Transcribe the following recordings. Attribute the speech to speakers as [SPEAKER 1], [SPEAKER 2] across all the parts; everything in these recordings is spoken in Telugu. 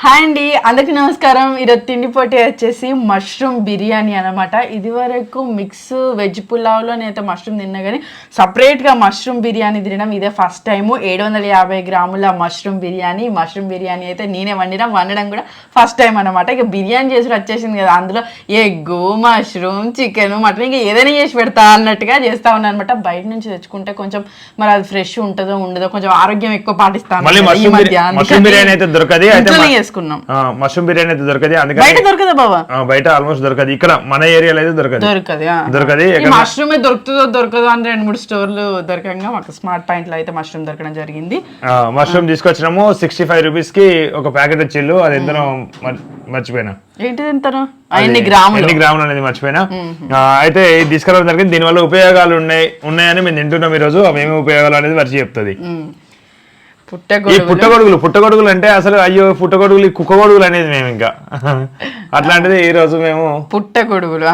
[SPEAKER 1] హాయ్ అండి అందరికి నమస్కారం. ఈరోజు తిండి పోటీ వచ్చేసి మష్రూమ్ బిర్యానీ అనమాట ఇది వరకు మిక్స్ వెజ్ పులావ్లో నేనైతే మష్రూమ్ తిన్నా కానీ సపరేట్గా మష్రూమ్ బిర్యానీ తినడం ఇదే ఫస్ట్ టైము. ఏడు వందల యాభై గ్రాముల మష్రూమ్ బిర్యానీ మష్రూమ్ బిర్యానీ అయితే నేనే వండిన వండడం కూడా ఫస్ట్ టైం అనమాట ఇక బిర్యానీ చేసి వచ్చేసింది కదా అందులో ఎగ్గు మష్రూమ్ చికెన్ మటన్ ఇంకా ఏదైనా చేసి పెడతా అన్నట్టుగా చేస్తా ఉన్నాను అనమాట బయట నుంచి తెచ్చుకుంటే కొంచెం మరి అది ఫ్రెష్ ఉంటుందో ఉండదో కొంచెం ఆరోగ్యం ఎక్కువ పాటిస్తాను ఈ మధ్య.
[SPEAKER 2] మష్రూమ్ బిర్యానీ అయితే దొరకది
[SPEAKER 1] చేసుకున్నాం
[SPEAKER 2] మష్రూమ్ బిర్యానీ అయితే దొరకది
[SPEAKER 1] బయట
[SPEAKER 2] అందుకని
[SPEAKER 1] దొరకదా బాబా
[SPEAKER 2] బయట ఆల్మోస్ట్ దొరకది. ఇక్కడ మన ఏరియాలో అయితే దొరకది.
[SPEAKER 1] దొరకదు.
[SPEAKER 2] దొరకది
[SPEAKER 1] మష్రూమే దొరుకుతుందో దొరకదో అని రెండు మూడు స్టోర్లు దొరకంగా మాకు స్మార్ట్ పాయింట్లో అయితే మష్రూమ్ దొరకడం జరిగింది.
[SPEAKER 2] మష్రూమ్ తీసుకొచ్చినాము సిక్స్టీ ఫైవ్ రూపీస్కి ఒక ప్యాకెట్ వచ్చిల్లు అది ఎంతనో మర్- మర్చిపోయినా.
[SPEAKER 1] ఏంటి తింటారు ఎన్ని గ్రాములు?
[SPEAKER 2] ఎన్ని గ్రాములు అనేది మర్చిపోయినా. అయితే తీసుకురావడం జరిగింది. దీనివల్ల ఉపయోగాలు ఉన్నాయి ఉన్నాయని మేము తింటున్నాం ఈ రోజు అవి ఏమి ఉపయోగాలు అనేది మర్చి చెప్తుంది. ఈ
[SPEAKER 1] గొడుగులు
[SPEAKER 2] పుట్టగొడుగులు పుట్టగొడుగులు అంటే అసలు అయ్యో పుట్టగొడుగులు ఈ కుక్కగొడుగులు అనేది మేము ఇంకా. అట్లాంటిది ఈ రోజు మేము
[SPEAKER 1] పుట్ట గొడుగులు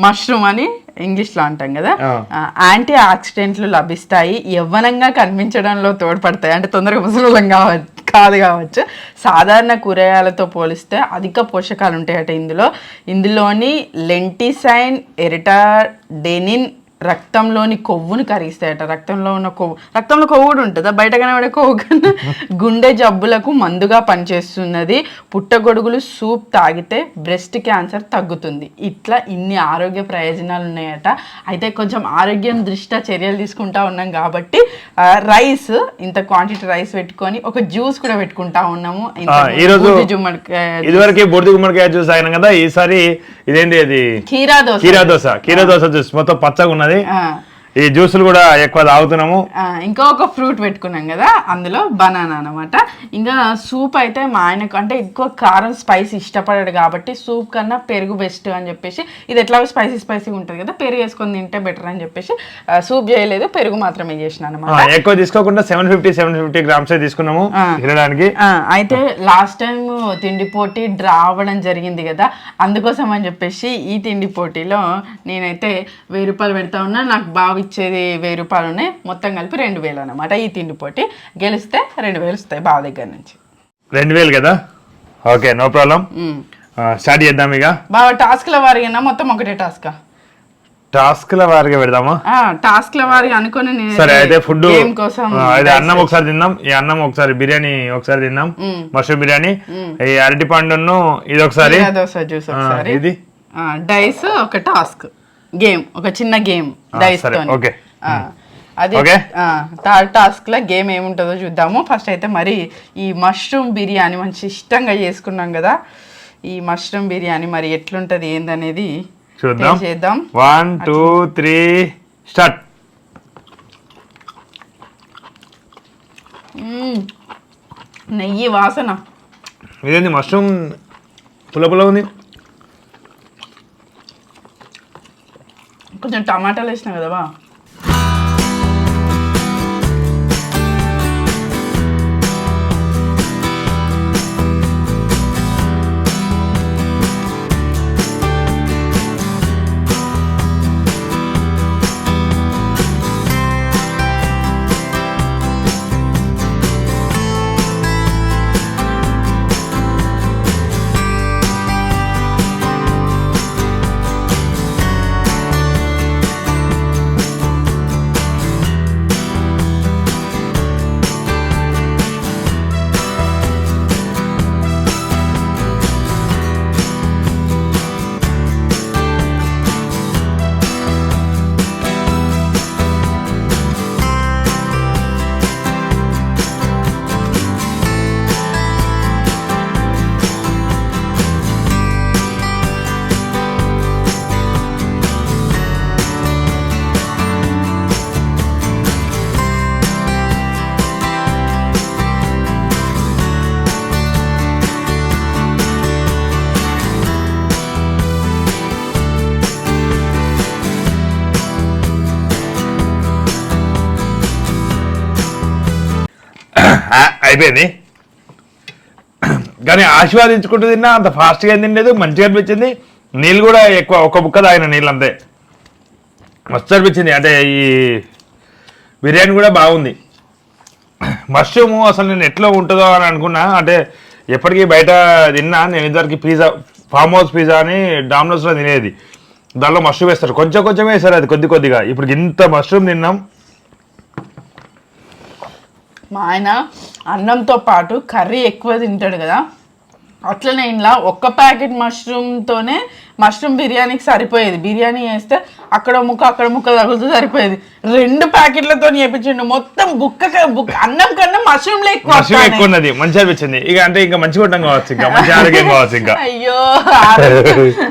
[SPEAKER 1] మష్రూమ్ అని ఇంగ్లీష్లో అంటాం కదా. యాంటీ ఆక్సిడెంట్లు లభిస్తాయి యవ్వనంగా కనిపించడంలో తోడ్పడతాయి. అంటే తొందరగా ముసలం కావచ్చు కాదు కావచ్చు. సాధారణ కూరగాయలతో పోలిస్తే అధిక పోషకాలు ఉంటాయట ఇందులో. ఇందులోని లెంటిసైన్ ఎరిటాడెనిన్ రక్తంలోని కొవ్వును కరిగిస్తాయట. రక్తంలో ఉన్న కొవ్వు రక్తంలో కొవ్వు కూడా ఉంటుందా? బయట కనబడే కొవ్వు కన్నా గుండె జబ్బులకు మందుగా పనిచేస్తున్నది. పుట్టగొడుగులు సూప్ తాగితే బ్రెస్ట్ క్యాన్సర్ తగ్గుతుంది. ఇట్లా ఇన్ని ఆరోగ్య ప్రయోజనాలు ఉన్నాయట. అయితే కొంచెం ఆరోగ్యం దృష్ట్యా చర్యలు తీసుకుంటా ఉన్నాం కాబట్టి రైస్ ఇంత క్వాంటిటీ రైస్ పెట్టుకొని ఒక జ్యూస్ కూడా పెట్టుకుంటా ఉన్నాము.
[SPEAKER 2] ఈరోజు ఇదివరకు బొడిది గుమ్మడికాయ జ్యూస్ తాగినాం కదా ఈసారి ఇదేంటి అది?
[SPEAKER 1] కీరా దోశ.
[SPEAKER 2] కీరా దోశ. కీరా దోశ జ్యూస్. మొత్తం పచ్చగా ఉన్నది.
[SPEAKER 1] ఆ.
[SPEAKER 2] ఈ జ్యూసులు కూడా ఎక్కువ తాగుతున్నాము.
[SPEAKER 1] ఇంకా ఒక ఫ్రూట్ పెట్టుకున్నాం కదా అందులో బనానా అనమాట ఇంకా సూప్ అయితే మా ఆయనకు అంటే ఎక్కువ కారం స్పైసీ ఇష్టపడాడు కాబట్టి సూప్ కన్నా పెరుగు బెస్ట్ అని చెప్పేసి ఇది ఎట్లా స్పైసీ స్పైసీ ఉంటుంది కదా పెరుగు వేసుకొని తింటే బెటర్ అని చెప్పేసి సూప్ చేయలేదు పెరుగు మాత్రమే చేసిన అనమాట
[SPEAKER 2] ఎక్కువ తీసుకోకుండా seven fifty seven fifty grams తీసుకున్నాము. తినడానికి.
[SPEAKER 1] అయితే లాస్ట్ టైం తిండి పోటీ డ్రా అవ్వడం జరిగింది కదా అందుకోసం అని చెప్పేసి ఈ తిండి పోటీలో నేనైతే వెయ్యి రూపాయలు పెడతా ఉన్నా నాకు బాగా ఇచ్చేది వెయ్యి రూపాయలు ఉన్నాయి మొత్తం కలిపి రెండు వేలు అనమాట ఈ తిండి పోటీ గెలిస్తే రెండు వేలు వస్తాయి బావ దగ్గర నుంచి.
[SPEAKER 2] రెండు వేలు కదా? Okay no problem. స్టార్ట్ చేద్దాం ఇక.
[SPEAKER 1] బావ టాస్క్ల వారిగా మొత్తం ఒకటే టాస్క్.
[SPEAKER 2] టాస్క్ల వారిగా పెడదాము?
[SPEAKER 1] టాస్క్ల వారిగా అనుకుని నేను
[SPEAKER 2] సరే అయితే ఫుడ్ అయితే అన్నం ఒకసారి తిందాం. ఈ అన్నం ఒకసారి బిర్యానీ ఒకసారి తిందాం. మష్రూమ్ బిర్యానీ. ఈ అరటి పండును ఇది ఒకసారి. ఇది.
[SPEAKER 1] డైస్ ఒక టాస్క్. గేమ్ ఒక చిన్న గేమ్ డైస్
[SPEAKER 2] సరే,
[SPEAKER 1] తోని.
[SPEAKER 2] ఓకే.
[SPEAKER 1] ఆ, అది. థర్డ్ టాస్క్లో గేమ్ ఏముంటుందో చూద్దాము. ఫస్ట్ అయితే మరి ఈ మష్రూమ్ బిర్యానీ మంచి ఇష్టంగా చేసుకున్నాం కదా. ఈ మష్రూమ్ బిర్యానీ మరి ఎట్లుంటది ఏందనేది
[SPEAKER 2] చూద్దాం.
[SPEAKER 1] taste చేద్దాం
[SPEAKER 2] వన్ టూ త్రీ స్టార్ట్
[SPEAKER 1] మ్మ్. నెయ్యి వాసన.
[SPEAKER 2] ఇదేంటి మష్రూమ్ పుల్ల పుల్ల ఉంది?
[SPEAKER 1] కొంచెం టమాటాలు వేసినా కదా బా?
[SPEAKER 2] అయిపోయింది. కానీ ఆశీర్వాదించుకుంటూ తిన్నా అంత ఫాస్ట్గా ఏం తినలేదు మంచిగా అనిపించింది. నీళ్ళు కూడా ఎక్కువ ఒక బుక్క తాగిన నీళ్ళు అంతే మస్తు అనిపించింది. అంటే ఈ బిర్యానీ కూడా బాగుంది. మష్రూమ్ అసలు నేను ఎట్లా ఉంటుందో అని అనుకున్నా. అంటే ఎప్పటికీ బయట తిన్నా. నేను ఇద్దరికి పిజ్జా ఫామ్ హౌస్ పిజ్జా అని డామినోస్లో తినేది. దానిలో మష్రూమ్ వేస్తారు. కొంచెం కొంచెం వేస్తారు అది కొద్ది కొద్దిగా. ఇప్పుడు ఇంత మష్రూమ్ తిన్నాం.
[SPEAKER 1] మా ఆయన అన్నంతో పాటు కర్రీ ఎక్కువ తింటాడు కదా. అట్లనే ఇంట్లో ఒక్క ప్యాకెట్ మష్రూమ్తోనే మష్రూమ్ బిర్యానీకి సరిపోయేది. బిర్యానీ వేస్తే అక్కడ ముక్క అక్కడ ముక్క తగులుతూ సరిపోయేది. రెండు ప్యాకెట్లతో చేపించిండు. మొత్తం బుక్క బుక్క అన్నం కన్నా మష్రూమ్లే ఎక్కువ
[SPEAKER 2] మష్రూమ్ ఎక్కువ. ఉన్నది మంచిగా అనిపించింది. ఇక అంటే ఇంకా మంచిగా ఉంటాం కావచ్చు ఇంకా. మంచి ఆరోగ్యం కావచ్చు ఇంకా.
[SPEAKER 1] అయ్యో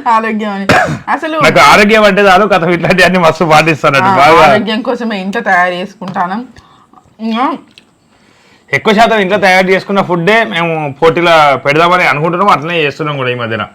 [SPEAKER 1] ఆరోగ్యం. అని. అసలు
[SPEAKER 2] నాకు ఆరోగ్యం అంటే చాలు. కథ ఇట్లాంటి అన్ని మస్తు పాటిస్తాను
[SPEAKER 1] ఆరోగ్యం కోసమే ఇంట్లో తయారు చేసుకుంటాను.
[SPEAKER 2] ఎక్కువ శాతం ఇంట్లో తయారు చేసుకున్న ఫుడ్డే మేము పోటీలో పెడదామని అనుకుంటున్నాం అట్లనే చేస్తున్నాం కూడా ఈ మధ్యన.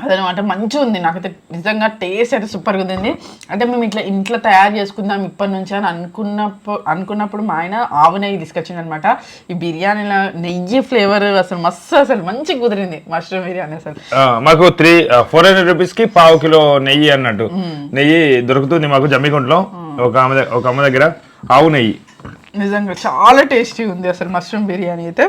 [SPEAKER 1] అదనమాట మంచిగా ఉంది. నాకైతే నిజంగా టేస్ట్ అయితే సూపర్గా ఉంది. అంటే మేము ఇట్లా ఇంట్లో తయారు చేసుకుందాం ఇప్పటి నుంచి అని అనుకున్నప్పుడు అనుకున్నప్పుడు మా ఆయన ఆవు నెయ్యి తీసుకొచ్చింది అనమాట ఈ బిర్యానీలో నెయ్యి ఫ్లేవర్ అసలు మస్తు అసలు మంచి కుదిరింది. మష్రూమ్ బిర్యానీ అసలు.
[SPEAKER 2] మాకు త్రీ ఫోర్ హండ్రెడ్ రూపీస్కి పావు కిలో నెయ్యి అన్నట్టు. నెయ్యి దొరుకుతుంది మాకు జమ్మికుంటలో. ఒక ఆమె దగ్గ- ఒక అమ్మ దగ్గర ఆవు నెయ్యి.
[SPEAKER 1] నిజంగా చాలా టేస్టీ ఉంది అసలు మష్రూమ్ బిర్యానీ అయితే.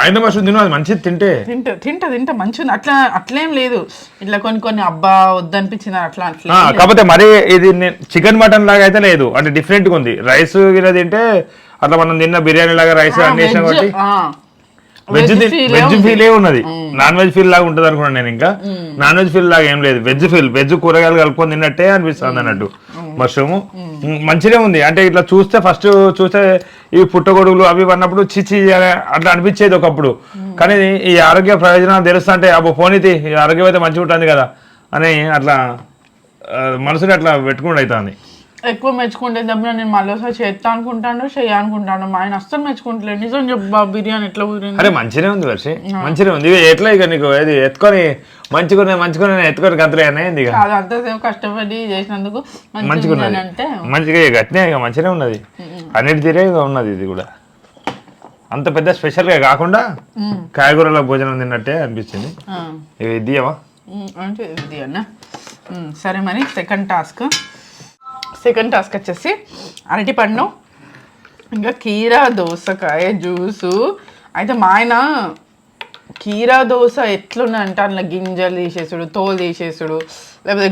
[SPEAKER 2] ఆయన మస్తు తిను అది మంచిది తింటే.
[SPEAKER 1] తింటా తింటా తింటా మంచిగా ఉంది. అట్లా అట్లేం లేదు. ఇట్లా కొన్ని కొన్ని అబ్బా వద్దనిపించింది అట్లా అట్లా
[SPEAKER 2] కాకపోతే మరి ఇది చికెన్ మటన్ లాగా అయితే లేదు. అంటే డిఫరెంట్గా ఉంది. రైస్ గిన తింటే అట్లా మనం తిన్న బిర్యానీ లాగా రైస్ అన్ని కాబట్టి వెజ్ వెజ్ ఫీల్ ఏ ఉన్నది నాన్ వెజ్ ఫీల్ లాగా ఉంటది అనుకున్నాను నేను ఇంకా. నాన్ వెజ్ ఫీల్ లాగా ఏం లేదు. Veg feel. వెజ్ కూరగాయలు కలుపుకొని తిన్నట్టే అనిపిస్తుంది అన్నట్టు. మష్రూమ్ మంచిగా ఉంది. అంటే ఇట్లా చూస్తే ఫస్ట్ చూస్తే ఈ పుట్టగొడుగులు అవి అన్నప్పుడు చిచి అట్లా అనిపించేది ఒకప్పుడు. కానీ ఈ ఆరోగ్య ప్రయోజనాలు తెలుస్తా అంటే అబ్బో పోనీతి ఈ ఆరోగ్యం అయితే మంచిగా ఉంటుంది కదా అని అట్లా మనసుని అట్లా పెట్టుకుంటూ అవుతుంది.
[SPEAKER 1] ఎక్కువ మెచ్చుకుంటే దెబ్బ నేను మళ్ళీ చేస్తా అనుకుంటాను చెయ్య అనుకుంటాను. మా ఆయన అస్సలు మెచ్చుకుంటలేదు. నిజం చెప్పు బిర్యానీ ఎట్లా కుదిరింది?
[SPEAKER 2] అరే మంచిగానే ఉంది వర్షి మంచిగానే ఉంది. ఇవి ఎట్లా ఇక నీకు ఏది? ఎత్తుకొని మంచిగా మంచిగా ఎత్తుకొని గంతలే అనేది ఇక?
[SPEAKER 1] అది అంతసేపు కష్టపడి చేసినందుకు
[SPEAKER 2] మంచిగా
[SPEAKER 1] మంచిగా అంటే.
[SPEAKER 2] మంచిగా ఇక గట్టినే ఇక మంచిగానే ఉన్నది. అన్నిటి తీరే ఇక ఉన్నది ఇది కూడా. అంత పెద్ద స్పెషల్గా కాకుండా కాయగూరల భోజనం తిన్నట్టే అనిపించింది. ఇక ఇది
[SPEAKER 1] అంటే ఇది అన్న. సరే మరి సెకండ్ టాస్క్ సెకండ్ టాస్క్ వచ్చేసి అరటిపండు ఇంకా కీరా దోసకాయ జ్యూసు. అయితే మా ఆయన కీరా దోశ ఎట్లుందంటే అందులో గింజలు తీసేసుడు తోలు తీసేసుడు లేకపోతే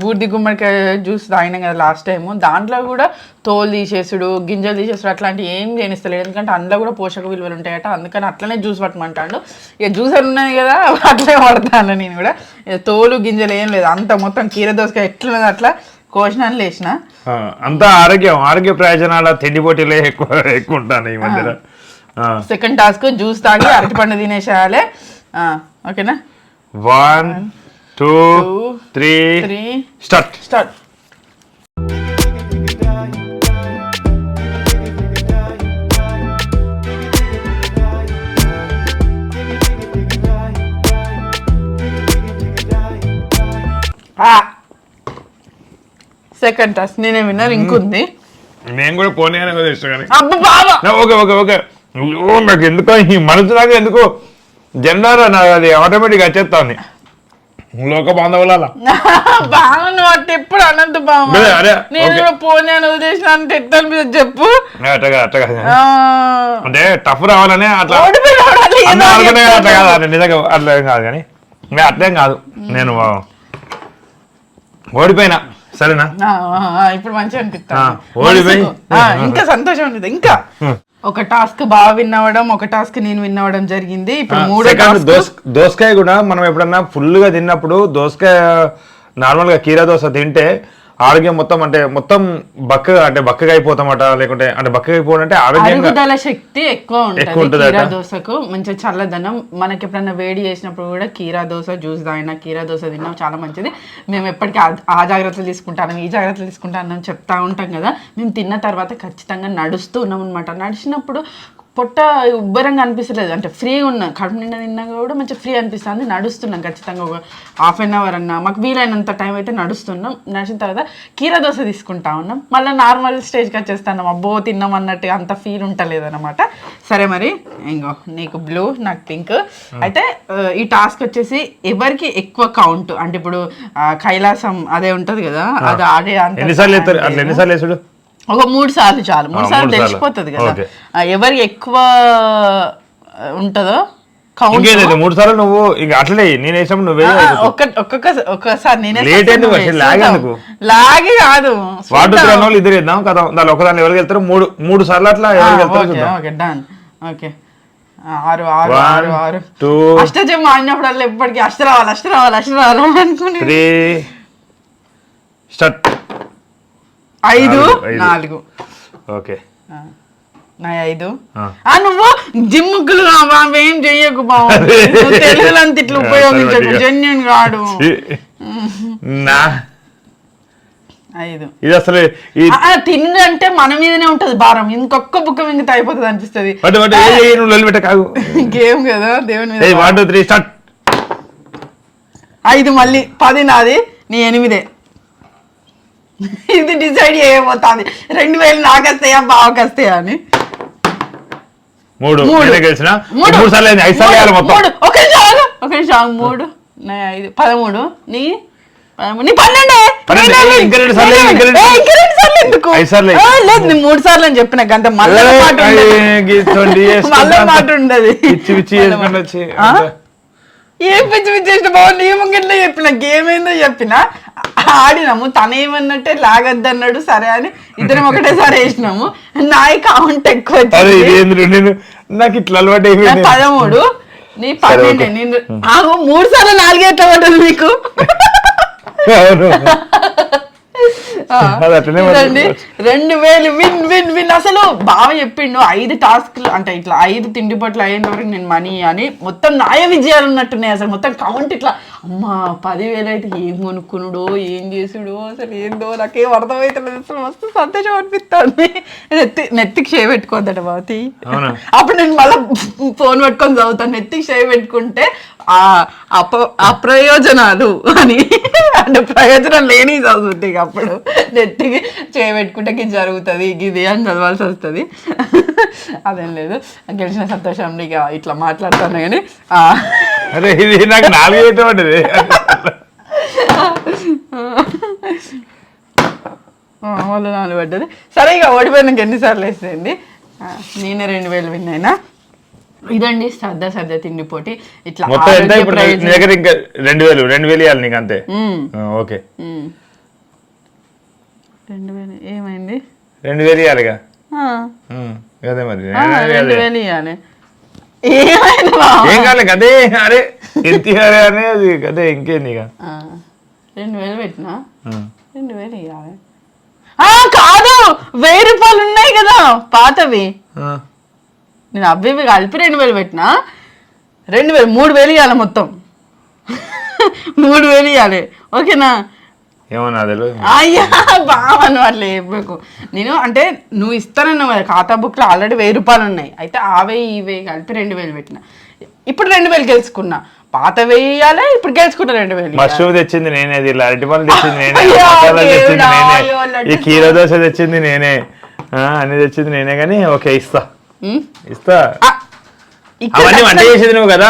[SPEAKER 1] బూర్ది గుమ్మడికాయ జ్యూస్ తాగినాం కదా లాస్ట్ టైం దాంట్లో కూడా తోలు తీసేసుడు గింజలు తీసేసుడు అట్లాంటివి ఏం చేయనిస్తలేదు ఎందుకంటే అందులో కూడా పోషక విలువలు ఉంటాయట. అందుకని అట్లనే జ్యూస్ పట్టమంటాడు. ఇక జ్యూసర్ ఉన్నాయి కదా అట్లే పడతాను నేను కూడా. తోలు గింజలు ఏం లేదు. అంత మొత్తం కీర దోసకాయ ఎట్లున్నది అట్లా కోసినాను లేచిన?
[SPEAKER 2] అంతా ఆరోగ్యం ఆరోగ్య ప్రయోజనాల తిండి పోటీలే ఎక్కువ ఎక్కువ ఉంటాను ఈ మధ్యన.
[SPEAKER 1] సెకండ్ టాస్క్ జ్యూస్ తాగి అరటిపండు తినేసేయాలి. ఓకేనా?
[SPEAKER 2] One two three
[SPEAKER 1] three
[SPEAKER 2] start
[SPEAKER 1] start second task నేనే విన్నర్ ఇంకుంది.
[SPEAKER 2] నేను కూడా పోనీ అని కూడా ఇష్టం కానీ.
[SPEAKER 1] అబ్బా బాబా!
[SPEAKER 2] నా ఓకే ఓకే ఓకే. నాకు ఎందుకో ఈ మనసు నాకు ఎందుకు జెండారా నాకు అది ఆటోమేటిక్ వచ్చేస్తుంది లోక బాంధవుల
[SPEAKER 1] బాగా నువ్వు అట్ట ఎప్పుడు అనంత
[SPEAKER 2] అదే,
[SPEAKER 1] నేను పోనీ అని వదిలేసిన అంటే ఎట్లా అనిపిస్తుంది చెప్పు.
[SPEAKER 2] అట్టగా అట్టగా అంటే టఫ్ రావాలని అట్లా కాదు నిజంగా అట్లా ఏం కాదు కానీ. అట్లేం కాదు. నేను ఓడిపోయినా. సరేనా?
[SPEAKER 1] ఇప్పుడు మంచిగా అనిపిస్తుంది. ఇంకా సంతోషం ఉంటుంది ఇంకా ఒక టాస్క్ బాగా విన్ అవ్వడం ఒక టాస్క్ నేను విన్ అవ్వడం జరిగింది. ఇప్పుడు మూడో
[SPEAKER 2] దోసకాయ కూడా మనం ఎప్పుడన్నా ఫుల్గా తిన్నప్పుడు దోసకాయ నార్మల్గా కీరా దోశ తింటే ఆరోగ్యం మొత్తం అంటే మొత్తం బక్కగా అంటే బక్కగా అయిపోతామట లేకుంటే అంటే బక్కగా అయిపోవడం అంటే
[SPEAKER 1] అరుగుదల శక్తి ఎక్కువ
[SPEAKER 2] ఎక్కువ
[SPEAKER 1] ఉంటుంది. కీరా దోశకు మంచిగా చల్లదనం. మనకి ఎప్పుడైనా వేడి చేసినప్పుడు కూడా కీరా దోశ జ్యూస్ తాగినా కీరా దోశ తిన్నాం చాలా మంచిది. మేము ఎప్పటికీ ఆ- జాగ్రత్తలు తీసుకుంటాను ఈ జాగ్రత్తలు తీసుకుంటాను చెప్తా ఉంటాం కదా. మేము తిన్న తర్వాత ఖచ్చితంగా నడుస్తూ ఉన్నాం అనమాట నడిచినప్పుడు పొట్ట ఉబ్బరంగా అనిపిస్తలేదు. అంటే ఫ్రీగా ఉన్నాం కడుపు నిండా తిన్నా కూడా మంచిగా ఫ్రీ అనిపిస్తుంది. నడుస్తున్నాం ఖచ్చితంగా ఒక హాఫ్ అన్ అవర్ అన్న మాకు వీలైనంత టైం అయితే నడుస్తున్నాం. నడిచిన తర్వాత కీరా దోశ తీసుకుంటా ఉన్నాం. మళ్ళీ నార్మల్ స్టేజ్కి వచ్చేస్తాను. అబ్బో తిన్నాం అన్నట్టు అంత ఫీల్ ఉంటలేదు అనమాట సరే మరి ఇంకో నీకు బ్లూ నాకు పింక్ అయితే ఆ, ఈ టాస్క్ వచ్చేసి ఎవరికి ఎక్కువ కౌంట్ అంటే ఇప్పుడు కైలాసం అదే ఉంటది కదా అది ఆడే
[SPEAKER 2] ఎన్నిసార్లు ఎన్నిసార్లు వేసుడు
[SPEAKER 1] ఒక మూడు సార్లు చాలు. మూడు సార్లు. తెలిసిపోతుంది కదా. ఎవరికి ఎక్కువ ఉంటుందో
[SPEAKER 2] ఇంకేదైతే మూడు సార్లు నువ్వు ఇక అట్లే నేను వేసినప్పుడు నువ్వే
[SPEAKER 1] ఒక్కసారి నేనే?
[SPEAKER 2] అసలు lag ఎందుకు?
[SPEAKER 1] లాగే కాదు.
[SPEAKER 2] వాటర్ వాళ్ళు ఇద్దరు ఇద్దాం కదా. దాని ఒకదాన్ని ఎవరికి వెళ్తారు మూడు మూడు సార్లు అట్లా ఎవరికి వెళ్తారు
[SPEAKER 1] ఓకే డన్ ఓకే ఆరు ఆరు ఆరు ఆరు. అష్టజమ్మ ఆడినప్పుడల్లా ఎప్పటికీ అష్ట రావాలి అష్ట రావాలి అష్ట రావాలి అనుకుని
[SPEAKER 2] స్టార్ట్
[SPEAKER 1] ఐదు
[SPEAKER 2] నాలుగు, ఓకే.
[SPEAKER 1] నా ఐదు.
[SPEAKER 2] ఆ.
[SPEAKER 1] నువ్వు జిమ్ముకులు ఏం చెయ్యకు బాబు? నువ్వు తెలుగులో అంత ఇట్లా ఉపయోగించకు. జెన్యున్ కాడు
[SPEAKER 2] నా.
[SPEAKER 1] ఐదు.
[SPEAKER 2] ఇది అసలు
[SPEAKER 1] ఆ, తిండంటే మన మీదనే ఉంటది భారం. ఇంకొక బుక్క మింగితే అయిపోతుంది అనిపిస్తుంది.
[SPEAKER 2] నువ్వు కాగు.
[SPEAKER 1] ఇంకేం కదా దేవుని మీద
[SPEAKER 2] వన్ టూ త్రీ స్టార్ట్
[SPEAKER 1] ఐదు మళ్ళీ. పది నాది. నీ ఎనిమిదే. ఇది డిసైడ్ చేయబోతుంది. రెండు వేలు నాకొస్తాయా బావకొస్తాయా అని.
[SPEAKER 2] మూడు.
[SPEAKER 1] మూడు.
[SPEAKER 2] నేనే గెలిచిన? మూడు. సార్లు ఐదు సార్లు మొత్తం.
[SPEAKER 1] మూడు. ఒక నిమిషం ఒక నిమిషం. మూడు. ఐదు పదమూడు. నీ నీ పన్నెండే. మూడు సార్లు అని చెప్పిన గంట మళ్ళీ మాట ఉండదు. మళ్ళీ. మాట ఉండదు
[SPEAKER 2] పిచ్చి పిచ్చి చేసుకుంటూ వచ్చి
[SPEAKER 1] ఆ? ఏం పిచ్చి పిచ్చి చేసిన బాబు నీ ముంగిట్లో చెప్పిన గేమ్ ఏందో చెప్పిన. ఆడినాము తన ఏమన్నట్టే లాగద్దు అన్నాడు సరే అని ఇద్దరం ఒకటేసారి వేసినాము. నాయి కౌంట్ ఎక్కువ వచ్చింది.
[SPEAKER 2] నాకు ఇట్లా అలవాటు
[SPEAKER 1] పదమూడు నీ పన్నెండు. నేను మూడు సార్లు నాలుగే ఎట్లా పడ్డది మీకు రెండు వేలు విన్ విన్ విన్. అసలు బాగా చెప్పిండు ఐదు టాస్క్లు అంటే ఇట్లా ఐదు తిండి పట్ల అయ్యేంత వరకు నేను మనీ అని. మొత్తం నాయ విజయాలు ఉన్నట్టున్నాయి అసలు. మొత్తం కౌంట్ ఇట్లా అమ్మా పదివేలు అయితే ఏం కొనుక్కునుడో ఏం చేసుడో అసలు ఏందో నాకేం అర్థమవుతలేదు అసలు మస్తు సంతోషం అనిపిస్తుంది. నెత్తి నెత్తికి షేవ్ పెట్టుకోద్దట
[SPEAKER 2] అవునా?
[SPEAKER 1] అప్పుడు నేను మళ్ళీ ఫోన్ పట్టుకొని చదువుతాను. నెత్తికి షేవ్ పెట్టుకుంటే ఆ అప అప్రయోజనాలు అని. అంటే ప్రయోజనం లేని చదువుతుంది ఇక అప్పుడు. నెత్తికి చేయబెట్టుకుంటే ఇది జరుగుతుంది ఇది అని చదవాల్సి వస్తుంది. అదేం లేదు. గెలిచిన సంతోషం ఇక ఇట్లా మాట్లాడుతాను కానీ ఆ,
[SPEAKER 2] అరే ఇది నాకు నాలుగు
[SPEAKER 1] ఆ, వాళ్ళు నాలుగు పడ్డది. సరే ఇక ఓడిపోయినాక ఎన్నిసార్లు వేసేయండి నేనే రెండు వేలు విన్ అయినా? ఇదండి సర్దా సర్దా తిండి పోటీ. ఇట్లా
[SPEAKER 2] దగ్గర ఇంకా రెండు వేలు రెండు వేలు ఇవ్వాలి నీకు అంతే. ఓకే.
[SPEAKER 1] రెండు వేలు ఏమైంది?
[SPEAKER 2] రెండు వేలు ఇవ్వాలిగా అదే మరి.
[SPEAKER 1] రెండు. వేలు ఇవ్వాలి?
[SPEAKER 2] ఏం కాలే అదే అరే ఎంత ఇవ్వాలి అనే అది అదే ఇంకేంది ఇక.
[SPEAKER 1] రెండు వేలు పెట్టినా. రెండు వేలు ఇవ్వాలి ఆ, కాదు వెయ్యి రూపాయలు ఉన్నాయి కదా పాతవి. నేను అవి ఇవి కలిపి రెండు వేలు పెట్టినా? రెండు వేలు మూడు వేలు ఇవ్వాలి మొత్తం. మూడు వేలు ఇవ్వాలి ఓకేనా?
[SPEAKER 2] ఏమన్నా తెలియదు
[SPEAKER 1] అయ్యా బావను అట్లా చెప్పకు. నేను అంటే నువ్వు ఇస్తానన్నావు కదా ఖాతా బుక్లో ఆల్రెడీ వెయ్యి రూపాయలు ఉన్నాయి. అయితే ఆ వెయ్యి ఈ వెయ్యి కలిపి రెండు వేలు పెట్టిన. ఇప్పుడు రెండు వేలు గెలుచుకున్నా. పాత ఇవ్వాలి ఇప్పుడు గెలుచుకున్నా రెండు వేలు.
[SPEAKER 2] మష్రూమ్ తెచ్చింది నేనే ఇది అరటిపళ్ళు తెచ్చింది నేనే తెచ్చింది నేనే ఈ కీర దోశ తెచ్చింది నేనే ఆ, అన్ని తెచ్చింది నేనే కానీ ఓకే ఇస్తా? ఇస్తా. అవన్నీ వంట చేసేది నువ్వు కదా.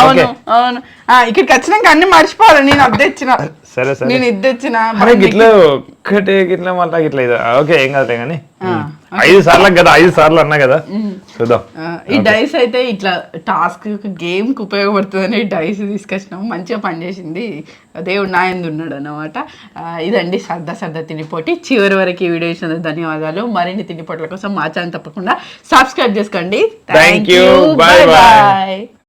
[SPEAKER 1] అవును అవును. ఆ, ఇక్కడికి వచ్చినాక అన్ని మర్చిపోవాలి నేను అది తెచ్చిన.
[SPEAKER 2] సరే సరే.
[SPEAKER 1] నేను ఇది తెచ్చిన
[SPEAKER 2] అరే గిట్ల ఒక్కటే గిట్ల మళ్ళా గిట్ల ఇది? ఓకే ఏం కాదులే కానీ. ఐదు సార్లు కదా ఐదు సార్లు అన్నా కదా? చూద్దాం.
[SPEAKER 1] ఈ డైస్ అయితే ఇట్లా టాస్క్ గేమ్కి ఉపయోగపడుతుందని ఈ డైస్ తీసుకొచ్చినాము మంచిగా పనిచేసింది. దేవుడు నాయందు ఉన్నాడు అనమాట ఇదండి సర్దా సర్దా తిండి పోటీ. చివరి వరకు ఈ వీడియో ఇచ్చినందుకు ధన్యవాదాలు. మరిన్ని తిండి పోట్ల కోసం మా ఛానల్ తప్పకుండా సబ్స్క్రైబ్ చేసుకోండి.
[SPEAKER 2] You. Bye bye.
[SPEAKER 1] బాయ్